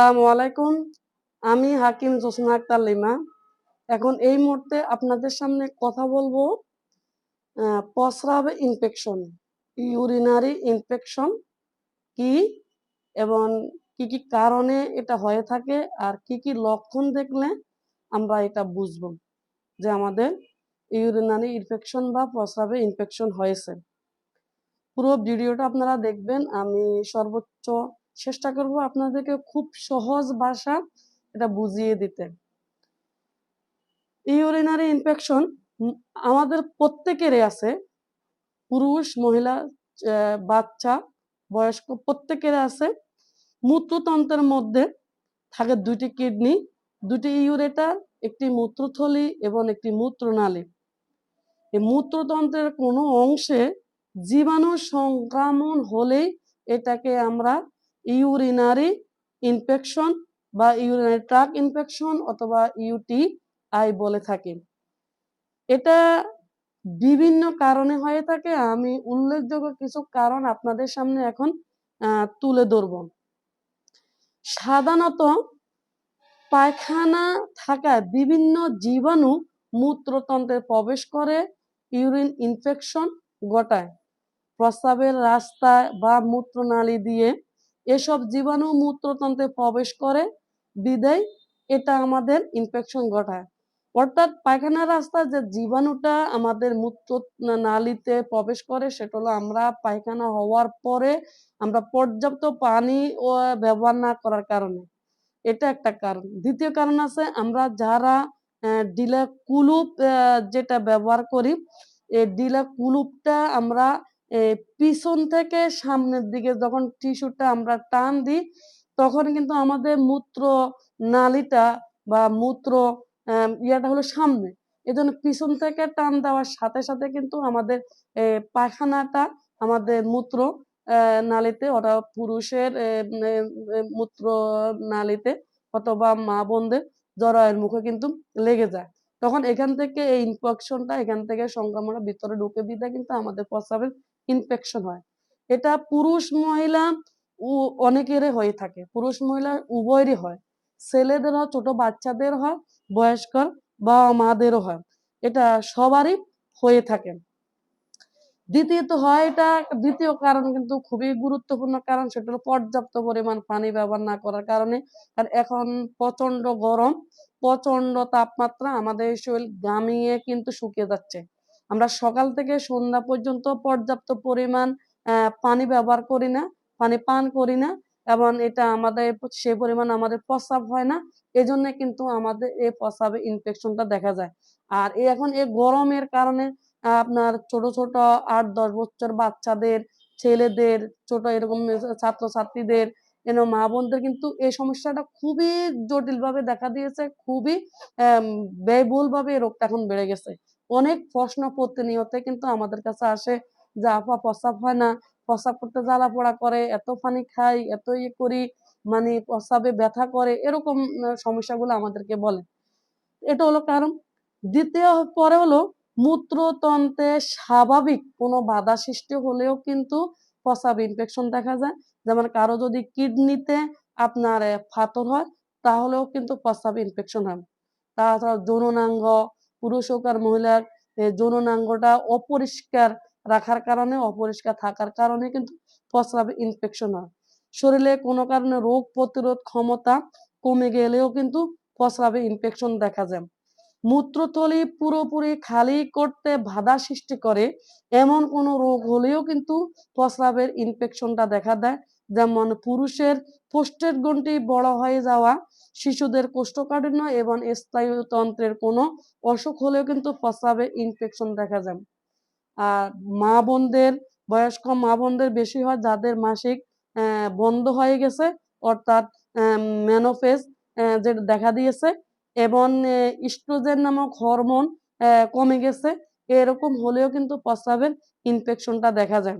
আসসালামু আলাইকুম। আমি হাকিম জোসনা আক্তার লিমা এখন এই মুহূর্তে আপনাদের সামনে কথা বলব প্রস্রাব ইনফেকশন ইউরিনারি ইনফেকশন কি এবং কি কি কারণে এটা হয়ে থাকে আর কি কি লক্ষণ দেখলে আমরা এটা বুঝব যে আমাদের ইউরিনারি ইনফেকশন বা প্রস্রাবে ইনফেকশন হয়েছে। পুরো ভিডিওটা আপনারা দেখবেন। আমি সর্বোচ্চ চেষ্টা করব আপনাদেরকে খুব সহজ ভাষা এটা বুঝিয়ে দিতে। ইউরিনারি ইনফেকশন আমাদের প্রত্যেকেরই আছে। পুরুষ, মহিলা বাচ্চা, বয়স্ক প্রত্যেকের আছে। মূত্রতন্ত্রের মধ্যে থাকে দুটি কিডনি দুটি ইউরেটার একটি মূত্রথলি এবং একটি মূত্রনালী। এই মূত্রতন্ত্রের কোনো অংশে জীবাণু সংক্রমণ হলেই এটাকে আমরা ইউরিনারি ইনফেকশন বা ইউরিনারি ট্রাক ইনফেকশন অথবা ইউটি আই বলে থাকি। এটা বিভিন্ন কারণে হয়ে থাকে। আমি উল্লেখযোগ্য কিছু কারণ আপনাদের সামনে এখন তুলে ধরব। সাধারণত পায়খানা থাকা বিভিন্ন জীবাণু মূত্রতন্ত্রে প্রবেশ করে, ইউরিন ইনফেকশন ঘটায়। প্রস্রাবের রাস্তায় বা মূত্রনালী দিয়ে এসব জীবাণু মূত্রতন্ত্রে প্রবেশ করে, বিদায়, এটা আমাদের ইনফেকশন ঘটায়। অর্থাৎ পায়খানার রাস্তা যে জীবাণুটা আমাদের মূত্র নালীতে প্রবেশ করে, সেটা হলো আমরা পায়খানা হওয়ার পরে আমরা পর্যাপ্ত পানি ব্যবহার না করার কারণে। এটা একটা কারণ। দ্বিতীয় কারণ আছে, আমরা যারা ডিলা কুলুপ যেটা ব্যবহার করি এই ডিলা কুলুপটা আমরা পিছন থেকে সামনের দিকে যখন টিস্যুটা আমরা টান দিই, তখন কিন্তু আমাদের মূত্র নালিটা বা মূত্র ইয়াটা হলো সামনে। এজন্য পিছন থেকে টান দেওয়ার সাথে সাথে কিন্তু আমাদের পায়খানাটা আমাদের মূত্র নালীতে, ওটা পুরুষের মূত্র নালিতে অথবা মা বোনদের জরায়ের মুখে কিন্তু লেগে যায়। তখন এখান থেকে এই ইনফেকশনটা এখান থেকে সংক্রমণটা ভিতরে ঢুকে বিদায় কিন্তু আমাদের প্রস্রাবের ইনফেকশন হয়। এটা পুরুষ, মহিলা অনেকেরই হয়ে থাকে। পুরুষ, মহিলা উভয়েরই হয়। ছেলেদের হয়, ছোট বাচ্চাদের হয় বয়স্কর বাবা মাদেরও হয়। এটা সবারই হয়ে থাকে। দ্বিতীয়ত হয় এটা, দ্বিতীয় কারণ কিন্তু খুবই গুরুত্বপূর্ণ কারণ সেটা হলো পর্যাপ্ত পরিমাণ পানি ব্যবহার না করার কারণে। আর এখন প্রচণ্ড গরম প্রচণ্ড তাপমাত্রা আমাদের শরীর ঘামিয়ে কিন্তু শুকিয়ে যাচ্ছে। আমরা সকাল থেকে সন্ধ্যা পর্যন্ত পর্যাপ্ত পরিমাণ পানি ব্যবহার করি না, পানি পান করি না এবং এটা আমাদের সে পরিমাণ আমাদের প্রস্রাব হয় না। এজন্য কিন্তু আমাদের এই প্রস্রাবে ইনফেকশনটা দেখা যায়। আর এখন এই গরমের কারণে আপনার ছোট ছোট আট, দশ বছর বাচ্চাদের, ছেলেদের, ছোট এরকম ছাত্র ছাত্রীদের এন মা বোনদের কিন্তু এই সমস্যাটা খুবই জটিলভাবে দেখা দিয়েছে, খুবই, আহ ব্যয়বহুল এই রোগটা এখন বেড়ে গেছে। অনেক প্রশ্ন প্রতিনিয়ত কিন্তু আমাদের কাছে আসে যে, আপা, প্রস্রাব হয় না। প্রস্রাব করতে জ্বালা পোড়া করে, এত পানি খাই, এত ইয়ে করি মানে প্রস্রাবে ব্যথা করে, এরকম সমস্যাগুলো আমাদেরকে বলে। এটা হলো কারণ। দ্বিতীয় পরে হলো মূত্রতন্ত্রে স্বাভাবিক কোনো বাধা সৃষ্টি হলেও কিন্তু প্রস্রাব ইনফেকশন দেখা যায়। যেমন কারও যদি কিডনিতে আপনার ফাতর হয়, তাহলেও কিন্তু প্রস্রাব ইনফেকশন হয়। তাছাড়া যৌনাঙ্গ পুরুষ হোক আর মহিলার যৌনাঙ্গটা অপরিষ্কার রাখার কারণে, অপরিষ্কার থাকার কারণে কিন্তু প্রস্রাবে ইনফেকশন হয়। শরীরে কোনো কারণে রোগ প্রতিরোধ ক্ষমতা কমে গেলেও কিন্তু প্রস্রাবে ইনফেকশন দেখা যায়। মূত্রথলি পুরোপুরি খালি করতে বাধা সৃষ্টি করে, এমন কোনো রোগ হলেও কিন্তু প্রস্রাবের ইনফেকশনটা দেখা দেয়। যেমন পুরুষের পোস্টের গ্রন্থি বড় হয়ে যাওয়া শিশুদের কোষ্ঠকাঠিন্য এবং স্নায়ুতন্ত্রের কোনো অসুখ হলেও কিন্তু প্রস্রাবে ইনফেকশন দেখা যায়। আর মা বোনদের, বয়স্ক মা বোনদের বেশি হয় যাদের মাসিক বন্ধ হয়ে গেছে, অর্থাৎ মেনোফেজ যেটা দেখা দিয়েছে, এবং ইস্ট্রোজেন নামক হরমোন কমে গেছে, এরকম হলেও কিন্তু প্রস্রাবের ইনফেকশনটা দেখা যায়।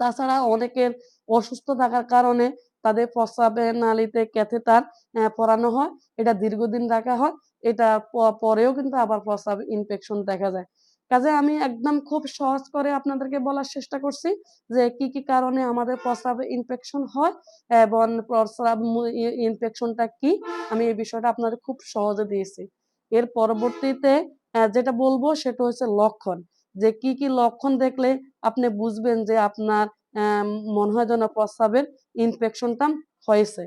তাছাড়া অনেকের অসুস্থ থাকার কারণে তাদের প্রস্রাবের নালীতে ক্যাথেটার পরানো হয়। এটা দীর্ঘদিন রাখা হয়। এটা পরেও কিন্তু আবার প্রস্রাবে ইনফেকশন দেখা যায়। কাজে আমি একদম খুব সহজ করে আপনাদেরকে বলার চেষ্টা করছি যে কি কি কারণে আমাদের প্রস্রাবে ইনফেকশন হয় এবং প্রস্রাব ইনফেকশনটা কি? আমি এই বিষয়টা আপনাদের খুব সহজে দিয়েছি। এর পরবর্তীতে যেটা বলব সেটা হচ্ছে লক্ষণ। যে কি কি লক্ষণ দেখলে আপনি বুঝবেন যে আপনার মনে হয় যেন প্রস্রাবের ইনফেকশনটা হয়েছে।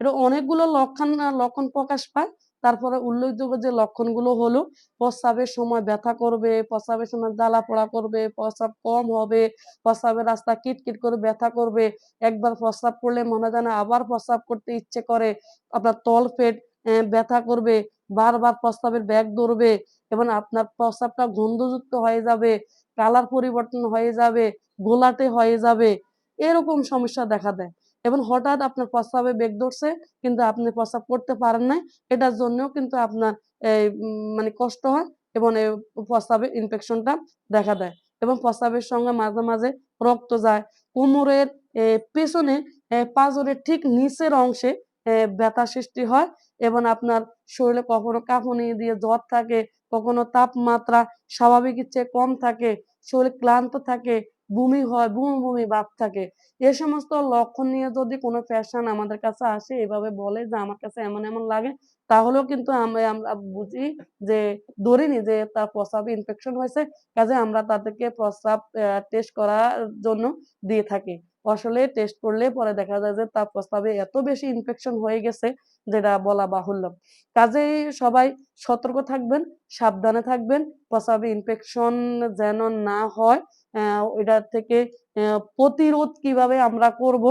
এটা অনেকগুলো লক্ষণ লক্ষণ প্রকাশ পায়। তারপরে উল্লেখযোগ্য যে লক্ষণগুলো হলো, প্রস্রাবের সময় ব্যথা করবে, প্রস্রাবের সময় জ্বালা পোড়া করবে, প্রস্রাব কম হবে, প্রস্রাবের রাস্তা কিটকিট করে ব্যথা করবে, একবার প্রস্রাব করলে মনে যেন আবার প্রস্রাব করতে ইচ্ছে করে, আপনার তল পেট ব্যথা করবে, বারবার প্রস্রাবের ব্যাগ ধরবে এবং আপনার প্রস্রাবটা গন্ধযুক্ত হয়ে যাবে, কালার পরিবর্তন হয়ে যাবে গোলাটে হয়ে যাবে, এরকম সমস্যা দেখা দেয়। এবং হঠাৎ আপনার প্রস্রাবে বেগ ধরছে, কিন্তু আপনি প্রস্রাব করতে পারেন নাই, এটার জন্যও কিন্তু আপনার মানে কষ্ট হয় এবং এই প্রস্রাবে ইনফেকশনটা দেখা দেয়। এবং প্রস্রাবের সঙ্গে মাঝে মাঝে রক্ত যায়। কোমরের পেছনে পাঁজরের ঠিক নিচের অংশে ব্যথা সৃষ্টি হয় এবং আপনার শরীরে কখনো কাঁপুনি দিয়ে জ্বর থাকে, কখনো তাপমাত্রা স্বাভাবিক ইচ্ছে কম থাকে, শরীর ক্লান্ত থাকে বমি হয়, বমি বমি ভাব থাকে। এ সমস্ত লক্ষণ নিয়ে যদি কোনো পেশেন্ট আমাদের কাছে আসে, এভাবে বলে যে আমার কাছে এমন এমন লাগে, তাহলেও কিন্তু আমরা আমরা বুঝি যে ধরিনি যে তার প্রস্রাবে ইনফেকশন হয়েছে, কাজে আমরা তাদেরকে প্রস্রাব টেস্ট করার জন্য দিয়ে থাকি। আসলে টেস্ট করলে পরে দেখা যায় যে তার প্রস্তাবে এত বেশি ইনফেকশন হয়ে গেছে, যেটা বলা বাহুল্য। কাজেই সবাই সতর্ক থাকবেন, সাবধানে থাকবেন, প্রস্রাবে ইনফেকশন যেন না হয় ওইটার থেকে প্রতিরোধ কীভাবে আমরা করব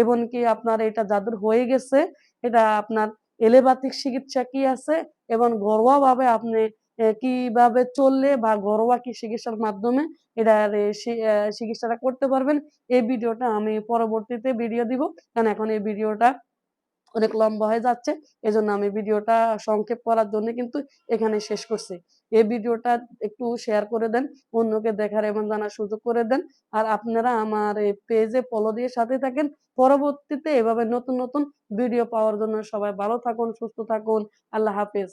এবং কি আপনার এটা যাদের হয়ে গেছে, এটা আপনার এলোপ্যাথিক চিকিৎসা কি আছে, এবং ঘরোয়া ভাবে আপনি কীভাবে চললে বা ঘরোয়া কি চিকিৎসার মাধ্যমে এটা চিকিৎসাটা করতে পারবেন, এই ভিডিওটা আমি পরবর্তীতে ভিডিও দিব, কারণ এখন এই ভিডিওটা অনেক লম্বা হয়ে যাচ্ছে। এজন্য আমি ভিডিওটা সংক্ষেপ করার জন্য কিন্তু এখানে শেষ করছি। এই ভিডিওটা একটু শেয়ার করে দেন, অন্যকে দেখার এবং জানার সুযোগ করে দেন। আর আপনারা আমার এই পেজে ফলো দিয়ে সাথে থাকেন। পরবর্তীতে এভাবে নতুন নতুন ভিডিও পাওয়ার জন্য সবাই ভালো থাকুন, সুস্থ থাকুন। আল্লাহ হাফেজ।